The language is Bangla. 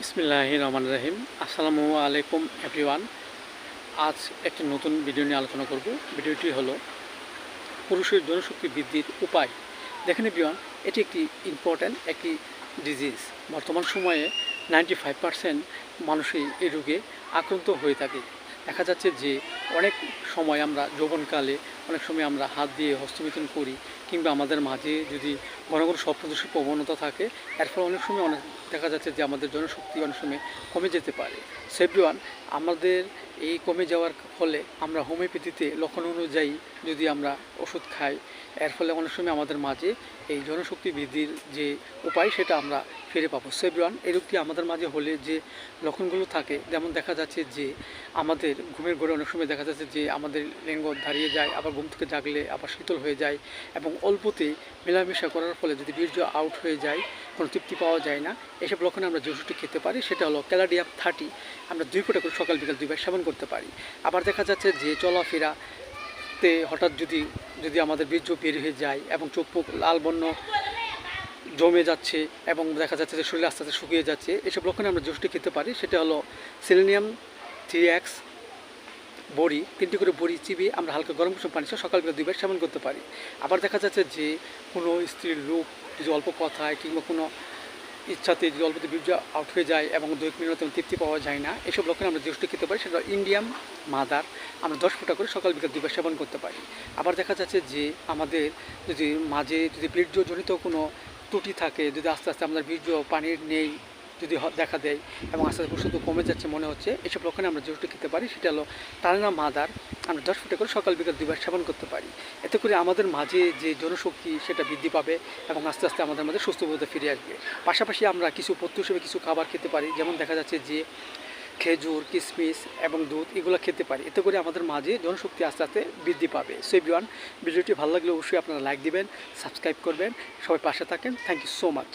বিসমিল্লাহ রহমান রাহিম আসসালামু আলাইকুম, এভরিওয়ান। আজ একটি নতুন ভিডিও নিয়ে আলোচনা করব। ভিডিওটি হলো পুরুষের জনশক্তি বৃদ্ধির উপায়। দেখেন এভরিওয়ান, এটি একটি ইম্পর্ট্যান্ট একটি ডিজিজ। বর্তমান সময়ে নাইনটি ফাইভ পার্সেন্ট মানুষই এই রোগে আক্রান্ত হয়ে থাকে। দেখা যাচ্ছে যে অনেক সময় আমরা যৌবনকালে অনেক সময় আমরা হাত দিয়ে হস্তবিতন করি, কিংবা আমাদের মাঝে যদি ঘন ঘন স্বপ্নদোষের প্রবণতা থাকে, এর ফলে অনেক সময় অনেক দেখা যাচ্ছে যে আমাদের জনশক্তি অনেক সময় কমে যেতে পারে। সেভরিওয়ান আমাদের এই কমে যাওয়ার ফলে আমরা হোমিওপ্যাথিতে লক্ষণ অনুযায়ী যদি আমরা ওষুধ খাই, এর ফলে অনেক সময় আমাদের মাঝে এই জনশক্তি বৃদ্ধির যে উপায় সেটা আমরা ফিরে পাবো। সেভরিওয়ান এই রোগটি আমাদের মাঝে হলে যে লক্ষণগুলো থাকে, যেমন দেখা যাচ্ছে যে আমাদের ঘুমের ঘরে অনেক সময় দেখা যাচ্ছে যে আমাদের লিঙ্গ দাঁড়িয়ে যায়, আবার ঘুম থেকে জাগলে আবার শীতল হয়ে যায় এবং অল্পতে মেলামেশা করার ফলে যদি বীর্য আউট হয়ে যায়, কোনো তৃপ্তি পাওয়া যায় না, এসব লক্ষণে আমরা যে ওষুধটি খেতে পারি সেটা হলো ক্যালাডিয়াম থার্টি। আমরা দুই ফোঁটা করে সকাল বিকাল দুইবার সেবন করতে পারি। আবার দেখা যাচ্ছে যে চলাফেরাতে হঠাৎ যদি যদি আমাদের বীর্য বের হয়ে যায় এবং চোখ মুখ লাল বর্ণ জমে যাচ্ছে এবং দেখা যাচ্ছে যে শরীর আস্তে আস্তে শুকিয়ে যাচ্ছে, এসব লক্ষণে আমরা যে খেতে পারি। সেটা হলো সিলেনিয়াম থ্রি এক্স বড়ি, তিনটি করে বড়ি চিবিয়ে আমরা হালকা গরম কুসুম পানি সকালবেলা দুইবার সেবন করতে পারি। আবার দেখা যাচ্ছে যে কোনো স্ত্রীর লোক যদি অল্প কথায় কিংবা কোনো ইচ্ছাতে যদি অল্পতে বীর্য আউট হয়ে যায় এবং দৈহিক তেমন তৃপ্তি পাওয়া যায় না, এসব লক্ষণে আমরা দৃষ্টি খেতে পারি। সেটা ইন্ডিয়াম মাদার। আমরা দশ ফুটা করে সকাল বিকাল দুইবার সেবন করতে পারি। আবার দেখা যাচ্ছে যে আমাদের যদি মাঝে যদি বীর্যজনিত কোনো ত্রুটি থাকে, যদি আস্তে আস্তে আমাদের বীর্য পানির নেই যদি দেখা দেয় এবং আস্তে আস্তে ওষুধ কমে যাচ্ছে মনে হচ্ছে, এসব লক্ষণে আমরা যে খেতে পারি সেটা হলো টানা মাদার। আমরা দশ ফুটে করে সকাল বিকাল দুইবার সেবন করতে পারি। এতে করে আমাদের মাঝে যে জনশক্তি সেটা বৃদ্ধি পাবে এবং আস্তে আস্তে আমাদের মাঝে সুস্থবোধে ফিরে আসবে। পাশাপাশি আমরা কিছু পথ্য হিসেবে কিছু খাবার খেতে পারি, যেমন দেখা যাচ্ছে যে খেজুর কিশমিশ এবং দুধ, এগুলো খেতে পারি। এতে করে আমাদের মাঝে জনশক্তি আস্তে আস্তে বৃদ্ধি পাবে। সো এভরিওয়ান ভিডিওটি ভালো লাগলে অবশ্যই আপনারা লাইক দিবেন সাবস্ক্রাইব করবেন। সবাই পাশে থাকেন। Thank you so much